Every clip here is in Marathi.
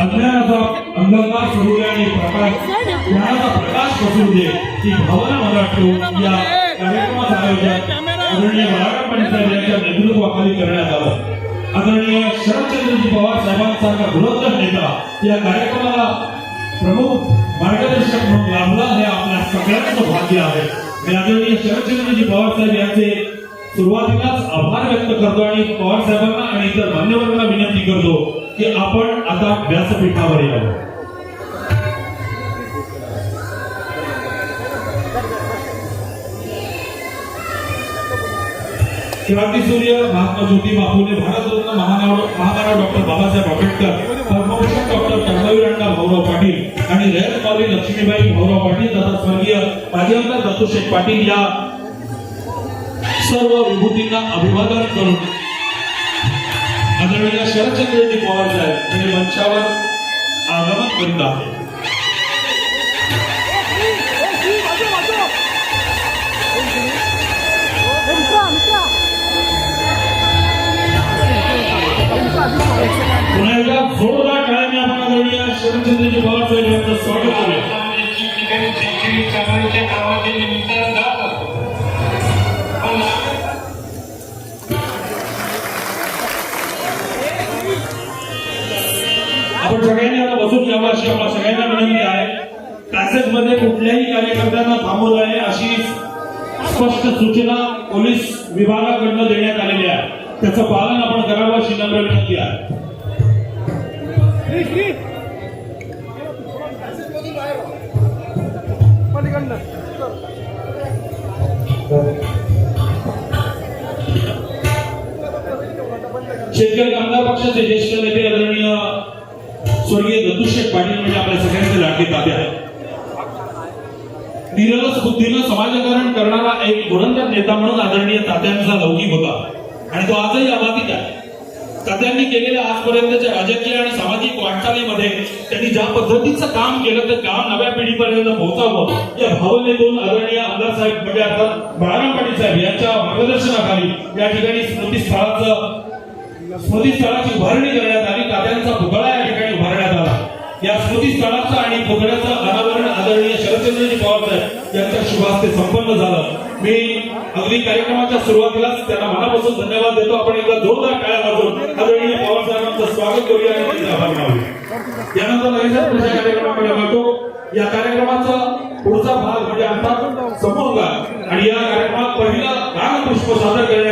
अज्ञानाचा अंधकार आणि प्रकाश ज्ञानाचा प्रकाश पसरू दे. ही भावना मनात ठेवून या कार्यक्रमाचं आयोजन आदरणीय बाळाराम साहेब यांच्या नेतृत्वाखाली करण्यात आलं. आदरणीय शरदचंद्रजी पवार साहेबांसारखा धुरंधर नेता या कार्यक्रमाला प्रमुख मार्गदर्शक म्हणून लाभला हे आपल्या सगळ्यांचं भाग्य आहे. आदरणीय शरदचंद्रजी पवार साहेब यांचे सुरुवातीलाच आभार व्यक्त करतो आणि पवार साहेबांना आणि इतर मान्यवरांना विनंती करतो की आपण आता व्यासपीठावर यावं. क्रांती सूर्य महात्मा ज्योतिबा फुले भारतरत्न महानाव महामानव डॉक्टर बाबासाहेब आंबेडकर पद्मभूषण डॉक्टर कर्मवीरांना भाऊराव पाटील आणि रयत माऊली लक्ष्मीबाई भाऊराव पाटील तथा स्वर्गीय माजी आमदार दत्तूशेठ पाटील या सर्व विभूतींना अभिवादन करून आदरणीय शरदचंद्रजी पवार साहेब यांनी मंचावर आगमन करीत आहे बसून आपल्या सगळ्यांना विनंती आहे. पॅसेजमध्ये कुठल्याही कार्यकर्त्यांना थांबू नये अशी स्पष्ट सूचना पोलीस विभागाकडनं देण्यात आलेली आहे. त्याचं पालन आपण करावं अशी नम्र विनंती आहे. शेतकरी कामगार पक्षाचे ज्येष्ठ नेते आदरणीय स्वर्गीय दत्तूशेठ पाटील म्हणजे आपल्या सगळ्यांचे लाडके ताते आहेत निरलस बुद्धीनं समाजकारण करणारा एक धुरंधर नेता म्हणून आदरणीय तात्यांचा लौकिक होता. आणि तो आजही अबाधित आहे. तात्यांनी केलेल्या आजपर्यंतच्या राजकीय आणि सामाजिक वाटचालीमध्ये त्यांनी ज्या पद्धतीचं काम केलं ते काम नव्या पिढीपर्यंत पोहोचावं या भावनेतून आदरणीय आमदार साहेब म्हणजे आता बाळाराम पाटील साहेब यांच्या मार्गदर्शनाखाली या ठिकाणी स्मृतीस्थळाचं स्मृतीस्थळाची उभारणी करण्यात आली. तात्यांचा पुतळा या स्मृती स्थळाचं आणि पुतळ्याचं अनावरण आदरणीय शरदचंद्रजी पवार साहेब यांच्या शुभास्ते संपन्न झालं. मी अगदी कार्यक्रमाच्या सुरुवातीलाच त्यांना मनापासून धन्यवाद देतो. आपण एकदा जोरदार टाळ्या वाजवून आदरणीय पवार साहेबांचं स्वागत करूया आणि त्यांचे आभार मानूया. यानंतर लगेचच पुढच्या कार्यक्रमाकडे वळतो. या कार्यक्रमाचा पुढचा भाग म्हणजे अर्थात समोर आणि या कार्यक्रमात पहिला रागपुष्प सादर करण्यासाठी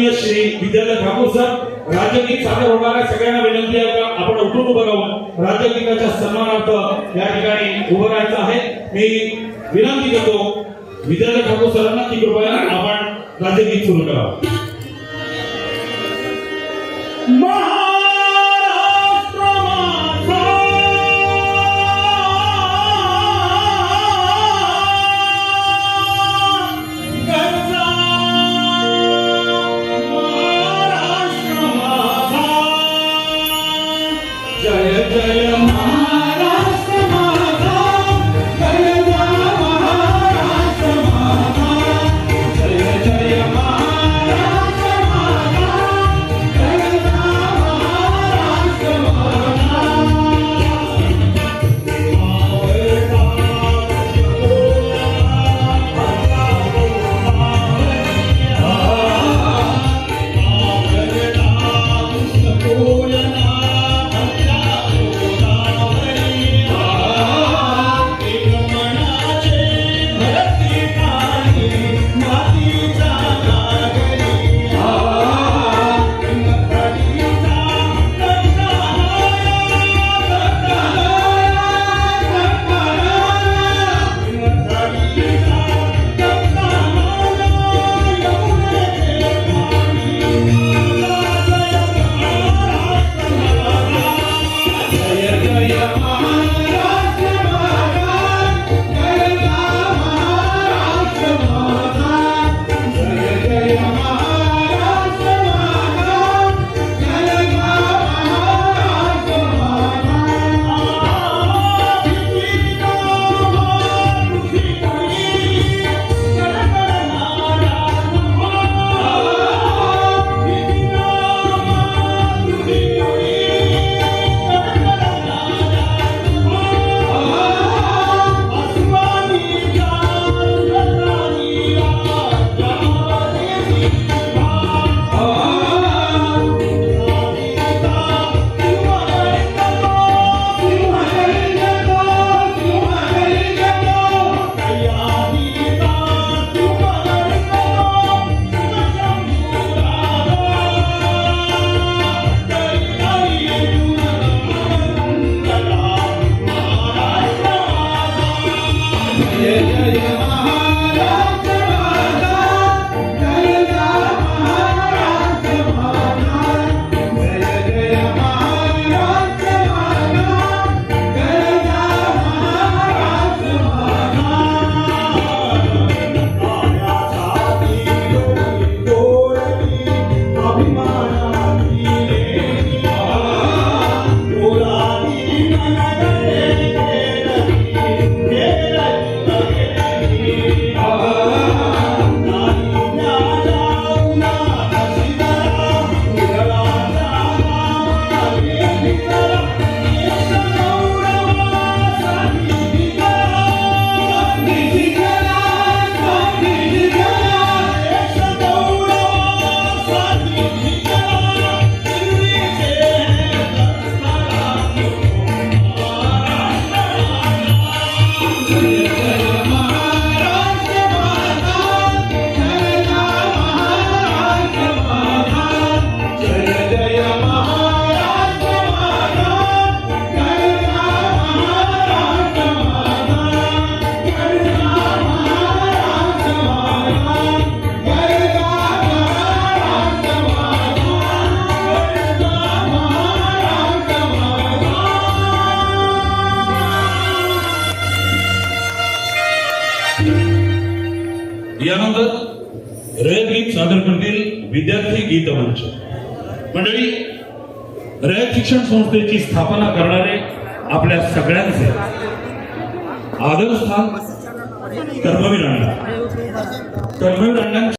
माननीय श्री विद्यालय ठाकूर सर राज्यगीत सादर होणाऱ्या सगळ्यांना विनंती आहे का आपण उठून उभं राहून राज्यगीताच्या सन्मानार्थ या ठिकाणी उभं राहायचं आहे. मी विनंती करतो विद्यालय ठाकूर सरांना की कृपया आपण राज्यगीत सुरू करावं. जय जय यानंतर रयत गीत सादर करतील विद्यार्थी गीत मंच मंडळी रयत शिक्षण संस्थेची स्थापना करणारे आपल्या सगळ्यांचे आदरस्थान कर्मवीर अण्णा. कर्मवीर अण्णांची